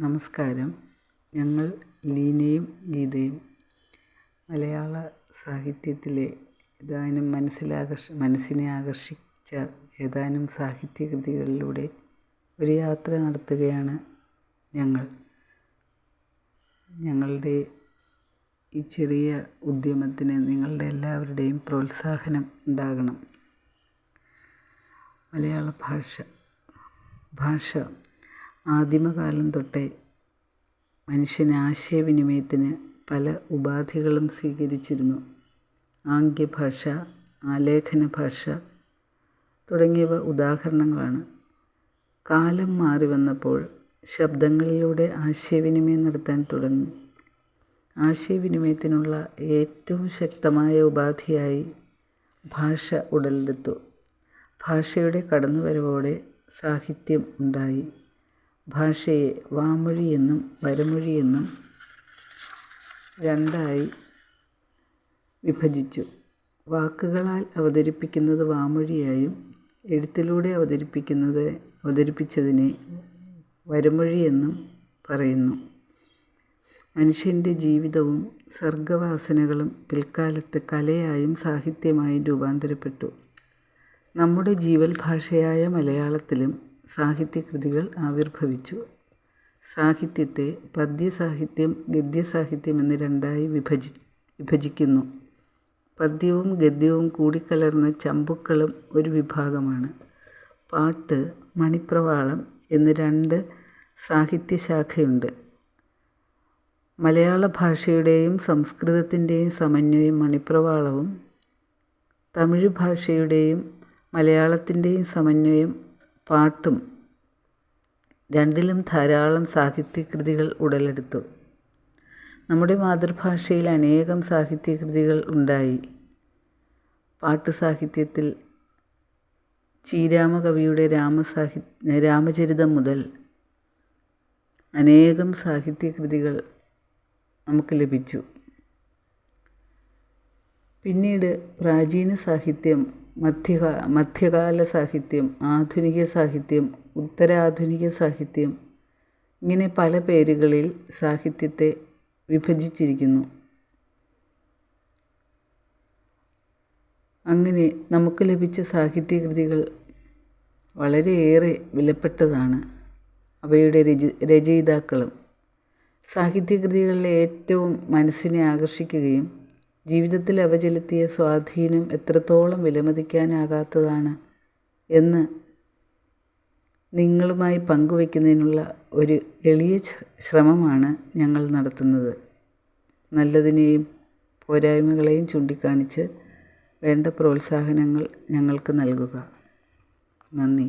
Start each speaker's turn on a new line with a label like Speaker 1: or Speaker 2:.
Speaker 1: നമസ്കാരം. ഞങ്ങൾ ലീനയും ഗീതയും മലയാള സാഹിത്യത്തിലെ ഏതാനും മനസ്സിലാകർഷ മനസ്സിനെ ആകർഷിച്ച ഏതാനും സാഹിത്യ കൃതികളിലൂടെ ഒരു യാത്ര നടത്തുകയാണ് ഞങ്ങൾ. ഞങ്ങളുടെ ഈ ചെറിയ ഉദ്യമത്തിന് നിങ്ങളുടെ എല്ലാവരുടെയും പ്രോത്സാഹനം ഉണ്ടാകണം. മലയാള ഭാഷ ഭാഷ ആദിമകാലം തൊട്ടേ മനുഷ്യൻ ആശയവിനിമയത്തിന് പല ഉപാധികളും സ്വീകരിച്ചിരുന്നു. ആംഗ്യഭാഷ ആലേഖന ഭാഷ തുടങ്ങിയവ ഉദാഹരണങ്ങളാണ്. കാലം മാറി വന്നപ്പോൾ ശബ്ദങ്ങളിലൂടെ ആശയവിനിമയം നടത്താൻ തുടങ്ങി. ആശയവിനിമയത്തിനുള്ള ഏറ്റവും ശക്തമായ ഉപാധിയായി ഭാഷ ഉടലെടുത്തു. ഭാഷയുടെ കടന്നുവരവോടെ സാഹിത്യം ഉണ്ടായി. ഭാഷയെ വാമൊഴിയെന്നും വരമൊഴിയെന്നും രണ്ടായി വിഭജിച്ചു. വാക്കുകളാൽ അവതരിപ്പിക്കുന്നത് വാമൊഴിയായും എഴുത്തിലൂടെ അവതരിപ്പിക്കുന്നത് അവതരിപ്പിച്ചതിനെ വരമൊഴിയെന്നും പറയുന്നു. മനുഷ്യന്റെ ജീവിതവും സർഗവാസനകളും പിൽക്കാലത്ത് കലയായും സാഹിത്യമായും രൂപാന്തരപ്പെട്ടു. നമ്മുടെ ജീവൽ ഭാഷയായ മലയാളത്തിലും സാഹിത്യകൃതികൾ ആവിർഭവിച്ചു. സാഹിത്യത്തെ പദ്യസാഹിത്യം ഗദ്യസാഹിത്യം എന്ന് രണ്ടായി വിഭജി വിഭജിക്കുന്നു. പദ്യവും ഗദ്യവും കൂടിക്കലർന്ന ചമ്പുക്കളും ഒരു വിഭാഗമാണ്. പാട്ട് മണിപ്രവാളം എന്ന് രണ്ട് സാഹിത്യശാഖയുണ്ട്. മലയാള ഭാഷയുടെയും സംസ്കൃതത്തിന്റെയും സമന്വയം മണിപ്രവാളവും തമിഴ് ഭാഷയുടെയും മലയാളത്തിന്റെയും സമന്വയം പാട്ടും രണ്ടിലും ധാരാളം സാഹിത്യകൃതികൾ ഉടലെടുത്തു. നമ്മുടെ മാതൃഭാഷയിൽ അനേകം സാഹിത്യകൃതികൾ ഉണ്ടായി. പാട്ട് സാഹിത്യത്തിൽ ചീരാമകവിയുടെ രാമസാഹി രാമചരിതം മുതൽ അനേകം സാഹിത്യകൃതികൾ നമുക്ക് ലഭിച്ചു. പിന്നീട് പ്രാചീന സാഹിത്യം മധ്യകാ മധ്യകാല സാഹിത്യം ആധുനിക സാഹിത്യം ഉത്തരാധുനിക സാഹിത്യം ഇങ്ങനെ പല പേരുകളിൽ സാഹിത്യത്തെ വിഭജിച്ചിരിക്കുന്നു. അങ്ങനെ നമുക്ക് ലഭിച്ച സാഹിത്യകൃതികൾ വളരെയേറെ വിലപ്പെട്ടതാണ്. അവയുടെ രച രചയിതാക്കളും സാഹിത്യകൃതികളിലെ ഏറ്റവും മനസ്സിനെ ആകർഷിക്കുകയും ജീവിതത്തിൽ അവ ചെലുത്തിയ സ്വാധീനം എത്രത്തോളം വിലമതിക്കാനാകാത്തതാണ് എന്ന് നിങ്ങളുമായി പങ്കുവയ്ക്കുന്നതിനുള്ള ഒരു എളിയ ശ്രമമാണ് ഞങ്ങൾ നടത്തുന്നത്. നല്ലതിനെയും പോരായ്മകളെയും ചൂണ്ടിക്കാണിച്ച് വേണ്ട പ്രോത്സാഹനങ്ങൾ ഞങ്ങൾക്ക് നൽകുക. നന്ദി.